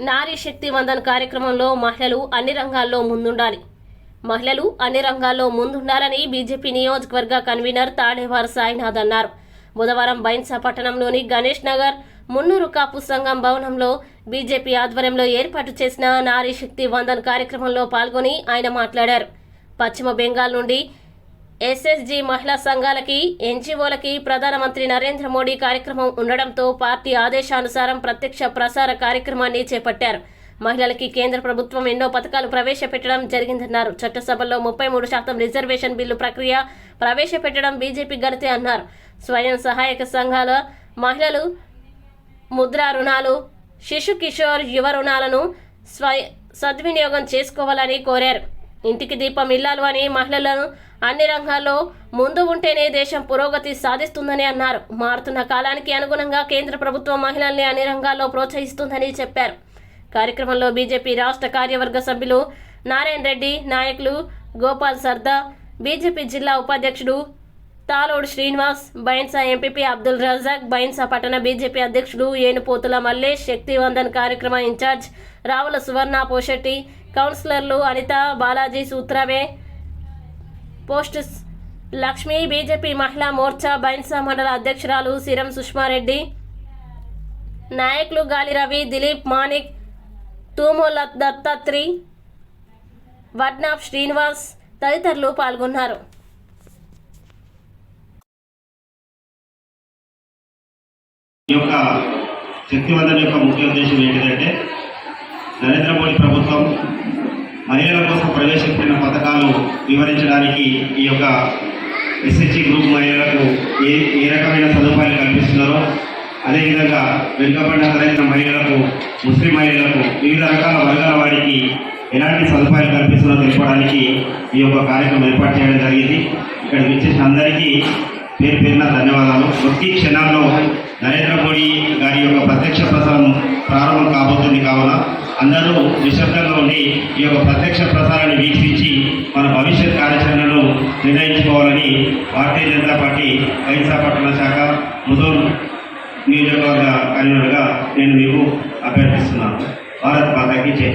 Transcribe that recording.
నారీ శక్తి వందన్ కార్యక్రమంలో మహిళలు అన్ని రంగాల్లో ముందుండాలి. మహిళలు అన్ని రంగాల్లో ముందుండాలని బీజేపీ నియోజకవర్గ కన్వీనర్ తాడేవారు సాయినాథ్ అన్నారు. బుధవారం బైన్సా పట్టణంలోని గణేష్ నగర్ మున్నూరు కాపు సంఘం భవనంలో బీజేపీ ఆధ్వర్యంలో ఏర్పాటు చేసిన నారీ శక్తి వందన్ కార్యక్రమంలో పాల్గొని ఆయన మాట్లాడారు. పశ్చిమ బెంగాల్ నుండి ఎస్ఎస్జి మహిళా సంఘాలకి ఎన్జీఓలకి ప్రధానమంత్రి నరేంద్ర మోడీ కార్యక్రమం ఉండడంతో పార్టీ ఆదేశానుసారం ప్రత్యక్ష ప్రసార కార్యక్రమాన్ని చేపట్టారు. మహిళలకి కేంద్ర ప్రభుత్వం ఎన్నో పథకాలు ప్రవేశపెట్టడం జరిగిందన్నారు. చట్టసభలో ముప్పై మూడు శాతం రిజర్వేషన్ బిల్లు ప్రక్రియ ప్రవేశపెట్టడం బీజేపీ ఘనతే అన్నారు. స్వయం సహాయక సంఘాల మహిళలు ముద్రా రుణాలు శిశు కిషోర్ యువ రుణాలను స్వయ సద్వినియోగం చేసుకోవాలని కోరారు. ఇంటికి దీపం ఇల్లాలు అని మహిళలను అన్ని రంగాల్లో ముందు ఉంటేనే దేశం పురోగతి సాధిస్తుందని అన్నారు. మారుతున్న కాలానికి అనుగుణంగా కేంద్ర ప్రభుత్వం మహిళల్ని అన్ని రంగాల్లో ప్రోత్సహిస్తుందని చెప్పారు. కార్యక్రమంలో బీజేపీ రాష్ట్ర కార్యవర్గ సభ్యులు నారాయణ రెడ్డి నాయకులు గోపాల్ సర్దా బీజేపీ జిల్లా ఉపాధ్యక్షుడు తాలోడు శ్రీనివాస్ బైన్సా ఎంపీపీ అబ్దుల్ రజాక్ బైన్సా పట్టణ బీజేపీ అధ్యక్షుడు ఏనుపోతుల మల్లేష్ శక్తివందన్ కార్యక్రమ ఇన్ఛార్జ్ రావుల సువర్ణ పోషెట్టి కౌన్సిలర్లు అనిత బాలాజీ సూత్రవే పోస్ట్ లక్ష్మి బీజేపీ మహిళా మోర్చా బైన్సా మండల అధ్యక్షురాలు సిరం సుష్మారెడ్డి. నాయకులు గాలి రవి దిలీప్ మాణిక్ తూమోల దత్తాత్రి వడ్నాప్ శ్రీనివాస్ తదితరులు పాల్గొన్నారు. యొక్క శక్తివంతం యొక్క ముఖ్య ఉద్దేశం ఏంటిదంటే నరేంద్ర మోడీ ప్రభుత్వం మహిళల కోసం ప్రవేశపెట్టిన పథకాలు వివరించడానికి ఈ యొక్క ఎస్హెచ్ఈ గ్రూప్ మహిళలకు ఏ ఏ రకమైన సదుపాయాలు కల్పిస్తున్నారో అదేవిధంగా వెనుకబడిన తరగతి మహిళలకు ముస్లిం మహిళలకు వివిధ రకాల వర్గాల వారికి ఎలాంటి సదుపాయాలు కల్పిస్తున్నారో తెలుపడానికి ఈ యొక్క కార్యక్రమం ఏర్పాటు చేయడం జరిగింది. ఇక్కడ విచ్చేసిన అందరికీ పేరు పేరున ధన్యవాదాలు. కొద్ది క్షణాల్లో నరేంద్ర మోడీ గారి యొక్క ప్రత్యక్ష ప్రసారం ప్రారంభం కాబోతుంది కావున అందరూ నిశ్శబ్దంగా ఉండి ఈ యొక్క ప్రత్యక్ష ప్రసారాన్ని వీక్షించి మన భవిష్యత్ కార్యాచరణను నిర్ణయించుకోవాలని భారతీయ జనతా పార్టీ ఐసా పట్టణ శాఖ ముదూర్ నియోజకవర్గ కన్వీనర్గా నేను మీకు అభ్యర్థిస్తున్నాను. భారత్ మాతాకి జై.